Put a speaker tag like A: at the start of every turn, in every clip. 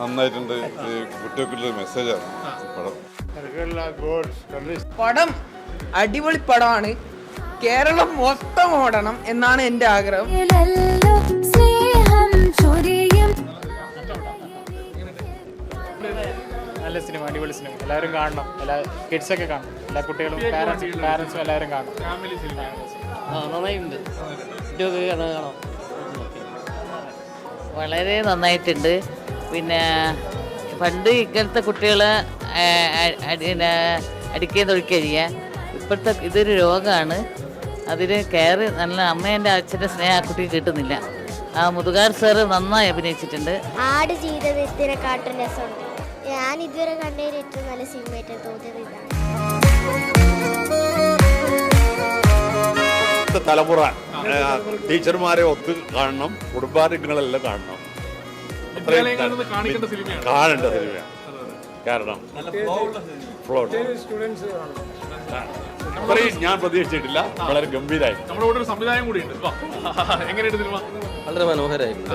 A: നന്നായിട്ടുണ്ട്. ഈ കുട്ടികൾക്കുള്ള മെസ്സേജാണ് പടം.
B: പടം അടിപൊളി പടമാണ്. കേരളം മൊത്തം ഓടണം എന്നാണ് എന്റെ ആഗ്രഹം.
C: നല്ല സിനിമ അടിപൊളി സിനിമ. എല്ലാവരും കാണണം. എല്ലാ കിഡ്സ് ഒക്കെ കാണണം. എല്ലാ കുട്ടികളും പാരൻസ് പാരൻസും എല്ലാവരും കാണണം.
D: നന്നായിട്ടുണ്ട്. വളരെ നന്നായിട്ടുണ്ട്. പിന്നെ പണ്ട് ഇങ്ങനത്തെ കുട്ടികൾ പിന്നെ അടിക്കുകയും തൊഴിക്കുകയും ചെയ്യാം ഇപ്പോഴത്തെ ഇതൊരു രോഗമാണ്. അതിന് കെയർ നല്ല അമ്മേന്റെ അച്ഛന്റെ സ്നേഹം ആ കുട്ടിക്ക് കിട്ടുന്നില്ല. ആ മുതുകാർ സാറ് നന്നായി അഭിനയിച്ചിട്ടുണ്ട്.
E: ആട് ജീവിതത്തിനെക്കാട്ടും രസമുണ്ട്. ഞാൻ ഇതുവരെ കണ്ടതിൽ ഏറ്റവും നല്ല സിനിമയായിട്ട് തോന്നിയത് ഇതാണ്.
F: തലമുറ ടീച്ചർമാരെ ഒത്ത് കാണണം കുടുംബാംഗങ്ങളെല്ലാം കാണണം. അത്രയും
G: കാണിക്കേണ്ട സിനിമയാണ്.
F: കാണേണ്ട സിനിമയാണ്. കാരണം ഫ്ലോ അത്രയും ഞാൻ പ്രതീക്ഷിച്ചിട്ടില്ല. വളരെ ഗംഭീരമായി
G: നമ്മുടെ കൂടെ ഒരു സംവിധാനം കൂടിയുണ്ട്. വാ. എങ്ങനെയുണ്ട് സിനിമ?
H: വളരെ മനോഹരമായിട്ടുണ്ട്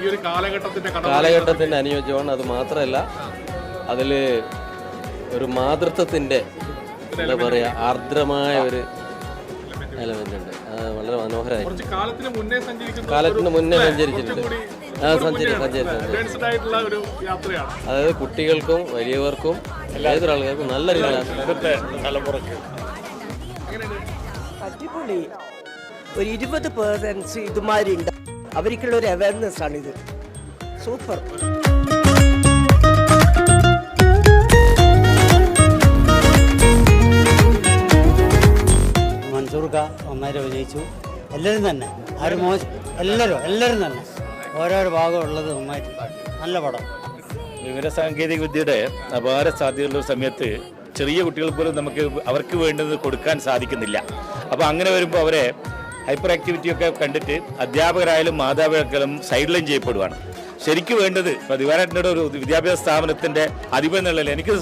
G: ഈ ഒരു കാലഘട്ടത്തിന്റെ കടന്നു
H: കാലഘട്ടത്തിന് അനുയോജ്യമാണ് അത് മാത്രമല്ല അതിൽ ഒരു മാതൃത്വത്തിന്റെ എന്താ പറയാ ആർദ്രമായ ഒരു എലമെന്റ് ഉണ്ട്. അത് വളരെ മനോഹരമായി
G: കുറച്ച് കാലത്തിന് മുന്നേ സഞ്ചരിക്കുന്ന
H: കാലത്തിന് മുന്നേ സഞ്ചരിച്ചിട്ടുണ്ട്. സഞ്ചരി
G: മുന്നെയാണ്. ആയിട്ടുള്ള ഒരു യാത്രയാണ്.
H: അതായത് കുട്ടികൾക്കും വലിയവർക്കും ഏതൊരാൾക്കാർക്കും നല്ല രീതിയിലാണ്
F: ഇന്നത്തെ തലമുറയ്ക്ക്.
I: അടിപൊളി. ഒരു ഇരുപത് പേഴ്സൻസ് ഇതുമാതിരി ഉണ്ട് അവർക്കുള്ള ഒരു അവയർനെസ് ആണ് ഇത് സൂപ്പർ
J: മൻസൂർക്ക ഒന്നായി അഭിനയിച്ചു. എല്ലാവരും തന്നെ. ആരും മോശം എല്ലാവരും എല്ലാവരും തന്നെ. ഓരോരോ ഭാഗം ഉള്ളത് നന്നായിട്ട് നല്ല പടം.
F: വിവരസാങ്കേതിക വിദ്യയുടെ അപാര സാധ്യതയുള്ള സമയത്ത് ചെറിയ കുട്ടികൾ പോലും നമുക്ക് അവർക്ക് വേണ്ടത് കൊടുക്കാൻ സാധിക്കുന്നില്ല. അപ്പോൾ അങ്ങനെ വരുമ്പോൾ അവരെ ഹൈപ്പർ ആക്ടിവിറ്റി ഒക്കെ കണ്ടിട്ട് അധ്യാപകരായാലും മാതാപിതാക്കളും സൈഡ് ലൈൻ ചെയ്യപ്പെടുവാണ്. ശരിക്കും വേണ്ടത് ഇപ്പോൾ ദിവാരേട്ടന്റെ ഒരു വിദ്യാഭ്യാസ സ്ഥാപനത്തിന്റെ അധിപൻ എന്നുള്ളത് എനിക്ക്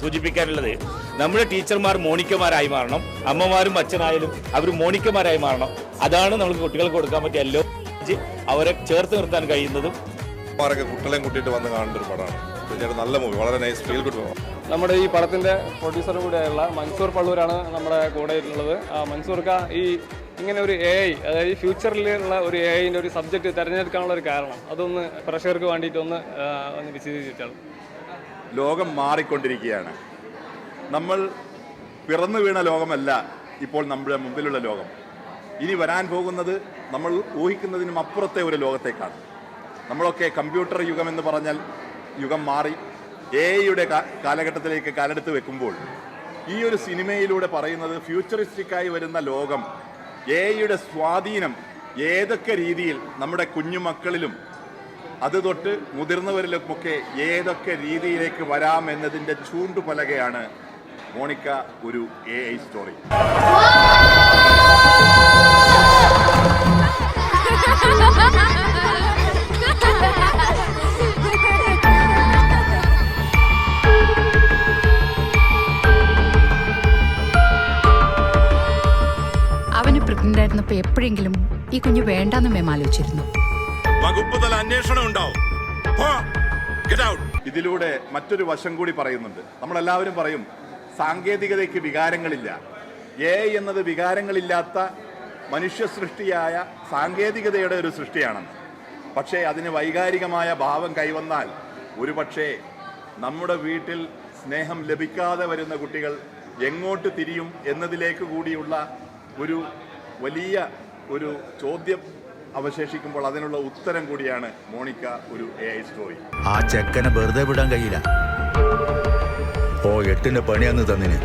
F: സൂചിപ്പിക്കാനുള്ളത്. നമ്മുടെ ടീച്ചർമാർ മോണിക്കമാരായി മാറണം. അമ്മമാരും അച്ഛനായാലും അവർ മോണിക്കമാരായി മാറണം. അതാണ് നമുക്ക് കുട്ടികൾക്ക് കൊടുക്കാൻ പറ്റിയ എല്ലോ അവരെ ചേർത്ത് നിർത്താൻ കഴിയുന്നതും
A: മാരൊക്കെ കുട്ടികളെയും കൂട്ടിയിട്ട് വന്ന് കാണേണ്ട ഒരു പടമാണ് തീർച്ചയായിട്ടും നല്ല മൂവി വളരെ നൈസ് ഫീൽ ഗുഡ്
C: നമ്മുടെ ഈ പടത്തിന്റെ പ്രൊഡ്യൂസറും കൂടെയുള്ള മൻസൂർ പള്ളൂരാണ് നമ്മുടെ കൂടെ ഉള്ളത് ആ മൻസൂർക്ക ഈ ഇങ്ങനെ ഒരു എ ഐ അതായത് ഈ ഫ്യൂച്ചറിലുള്ള ഒരു എ ഐന്റെ ഒരു സബ്ജക്റ്റ് തിരഞ്ഞെടുക്കാനുള്ള ഒരു കാരണം. അതൊന്ന് പ്രഷർക്ക് വേണ്ടിയിട്ടൊന്ന് ഒന്ന് വിശദീകരിച്ചിട്ടാണ്
F: ലോകം മാറിക്കൊണ്ടിരിക്കുകയാണ്. നമ്മൾ പിറന്നു വീണ ലോകമല്ല ഇപ്പോൾ നമ്മുടെ മുമ്പിലുള്ള ലോകം. ഇനി വരാൻ പോകുന്നത് നമ്മൾ ഊഹിക്കുന്നതിനും അപ്പുറത്തെ ഒരു ലോകത്തേക്കാണ്. നമ്മളൊക്കെ കമ്പ്യൂട്ടർ യുഗം എന്ന് പറഞ്ഞാൽ യുഗം മാറി എ ഐയുടെ കാലഘട്ടത്തിലേക്ക് കാലെടുത്ത് വെക്കുമ്പോൾ ഈ ഒരു സിനിമയിലൂടെ പറയുന്നത് ഫ്യൂച്ചറിസ്റ്റിക്കായി വരുന്ന ലോകം എ ഐയുടെ സ്വാധീനം ഏതൊക്കെ രീതിയിൽ നമ്മുടെ കുഞ്ഞുമക്കളിലും അത് തൊട്ട് മുതിർന്നവരിലുമൊക്കെ ഏതൊക്കെ രീതിയിലേക്ക് വരാം എന്നതിന്റെ ചൂണ്ടുപലകയാണ് മോണിക്ക ഒരു എ ഐ സ്റ്റോറി
K: പ്രഗ്നന്റ് എപ്പോഴെങ്കിലും ഈ കുഞ്ഞ് വേണ്ടാന്ന് മേം ആലോചിച്ചിരുന്നു.
F: വകുപ്പ് തല അന്വേഷണം ഉണ്ടാവും. ഇതിലൂടെ മറ്റൊരു വശം കൂടി പറയുന്നുണ്ട്. നമ്മളെല്ലാവരും പറയും സാങ്കേതികതയ്ക്ക് വികാരങ്ങളില്ല. എ എന്നത് വികാരങ്ങളില്ലാത്ത മനുഷ്യ സൃഷ്ടിയായ സാങ്കേതികതയുടെ ഒരു സൃഷ്ടിയാണെന്ന്. പക്ഷേ അതിന് വൈകാരികമായ ഭാവം കൈവന്നാൽ ഒരുപക്ഷേ നമ്മുടെ വീട്ടിൽ സ്നേഹം ലഭിക്കാതെ വരുന്ന കുട്ടികൾ എങ്ങോട്ട് തിരിയും എന്നതിലേക്ക് കൂടിയുള്ള ഒരു വലിയ ഒരു ചോദ്യം അവശേഷിക്കുമ്പോൾ അതിനുള്ള ഉത്തരം കൂടിയാണ് മോണിക്ക ഒരു എ ഐ സ്റ്റോറി
L: ആ ചെക്കനെ വെറുതെ വിടാൻ കഴിയില്ല. ഓ എട്ടിന്റെ അന്ന് തന്നിന്.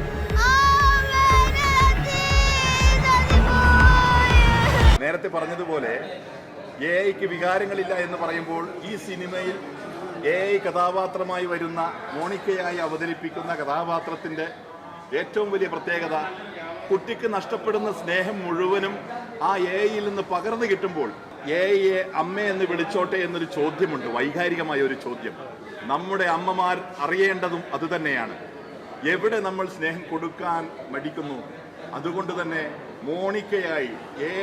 F: നേരത്തെ പറഞ്ഞതുപോലെ എ ഐക്ക് വികാരങ്ങളില്ല എന്ന് പറയുമ്പോൾ ഈ സിനിമയിൽ എ ഐ കഥാപാത്രമായി വരുന്ന മോണിക്കയായി അവതരിപ്പിക്കുന്ന കഥാപാത്രത്തിന്റെ ഏറ്റവും വലിയ പ്രത്യേകത കുട്ടിക്ക് നഷ്ടപ്പെടുന്ന സ്നേഹം മുഴുവനും ആ എ ഐയിൽ നിന്ന് പകർന്നു കിട്ടുമ്പോൾ എ ഐയെ അമ്മ എന്ന് വിളിച്ചോട്ടെ എന്നൊരു ചോദ്യമുണ്ട്. വൈകാരികമായ ഒരു ചോദ്യം. നമ്മുടെ അമ്മമാർ അറിയേണ്ടതും അതുതന്നെയാണ് എവിടെ നമ്മൾ സ്നേഹം കൊടുക്കാൻ മടിക്കുന്നു? അതുകൊണ്ട് തന്നെ മോണിക്കയായി എ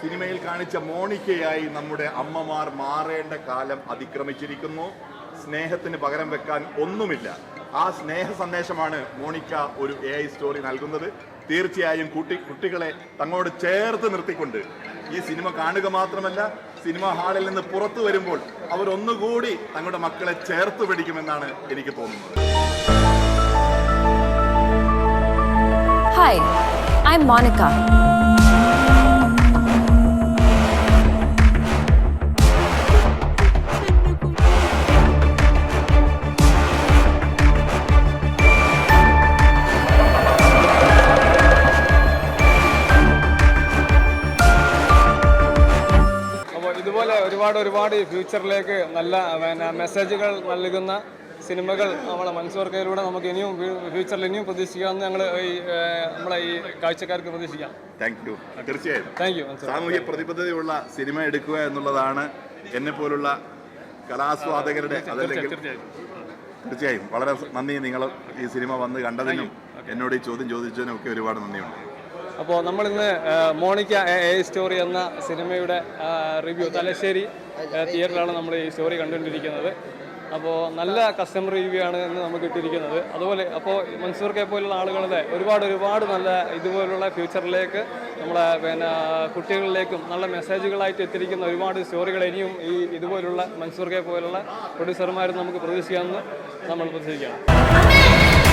F: സിനിമയിൽ കാണിച്ച മോണിക്കയായി നമ്മുടെ അമ്മമാർ മാറേണ്ട കാലം അതിക്രമിച്ചിരിക്കുന്നു. സ്നേഹത്തിന് പകരം വെക്കാൻ ഒന്നുമില്ല. ആ സ്നേഹ സന്ദേശമാണ് മോണിക്ക ഒരു എ ഐ സ്റ്റോറി നൽകുന്നത്. തീർച്ചയായും കുട്ടി കുട്ടികളെ തങ്ങളോട് ചേർത്ത് നിർത്തിക്കൊണ്ട് ഈ സിനിമ കാണുക മാത്രമല്ല സിനിമ ഹാളിൽ നിന്ന് പുറത്തു വരുമ്പോൾ അവരൊന്നുകൂടി തങ്ങളുടെ മക്കളെ ചേർത്ത് പിടിക്കുമെന്നാണ് എനിക്ക് തോന്നുന്നത്
M: ഹായ് ഐ Monica.
C: ഒരുപാട് ഒരുപാട് ഫ്യൂച്ചറിലേക്ക് നല്ല പിന്നെ മെസ്സേജുകൾ നൽകുന്ന സിനിമകൾ നമ്മളെ മൻസൂർ കയ്യിലൂടെ നമുക്ക് ഇനിയും ഫ്യൂ- ഫ്യൂച്ചറിൽ ഇനിയും പ്രതീക്ഷിക്കാമെന്ന് ഞങ്ങൾ ഈ നമ്മളെ ഈ കാഴ്ചക്കാർക്ക് പ്രതീക്ഷിക്കാം.
F: താങ്ക് യു തീർച്ചയായും.
C: താങ്ക് യു
F: സാമൂഹ്യ പ്രതിബദ്ധതയുള്ള സിനിമ എടുക്കുക എന്നുള്ളതാണ് എന്നെ പോലുള്ള കലാസ്വാദകരുടെ അതല്ലെങ്കിൽ തീർച്ചയായും വളരെ നന്ദി നിങ്ങൾ ഈ സിനിമ വന്ന് കണ്ടതിനും എന്നോട് ഈ ചോദ്യം ചോദിച്ചതിനും ഒക്കെ ഒരുപാട് നന്ദിയുണ്ട്.
C: അപ്പോൾ നമ്മളിന്ന് മോണിക്ക എ സ്റ്റോറി എന്ന സിനിമയുടെ റിവ്യൂ തലശ്ശേരി തിയേറ്ററിലാണ് നമ്മൾ ഈ സ്റ്റോറി കണ്ടുകൊണ്ടിരിക്കുന്നത്. അപ്പോൾ നല്ല കസ്റ്റമർ റിവ്യൂ ആണ് എന്ന് നമുക്ക് കിട്ടിയിരിക്കുന്നത്. അതുപോലെ അപ്പോൾ മൻസൂർക്കെ പോലുള്ള ആളുകളുടെ ഒരുപാട് ഒരുപാട് നല്ല ഇതുപോലുള്ള ഫ്യൂച്ചറിലേക്ക് നമ്മളെ പിന്നെ കുട്ടികളിലേക്കും നല്ല മെസ്സേജുകളായിട്ട് എത്തിയിരിക്കുന്ന ഒരുപാട് സ്റ്റോറികൾ ഇനിയും ഈ ഇതുപോലുള്ള മൻസൂർക്കെ പോലുള്ള പ്രൊഡ്യൂസർമാരും നമുക്ക് പ്രതീക്ഷിക്കാമെന്ന് നമ്മൾ പ്രതീക്ഷിക്കുകയാണ്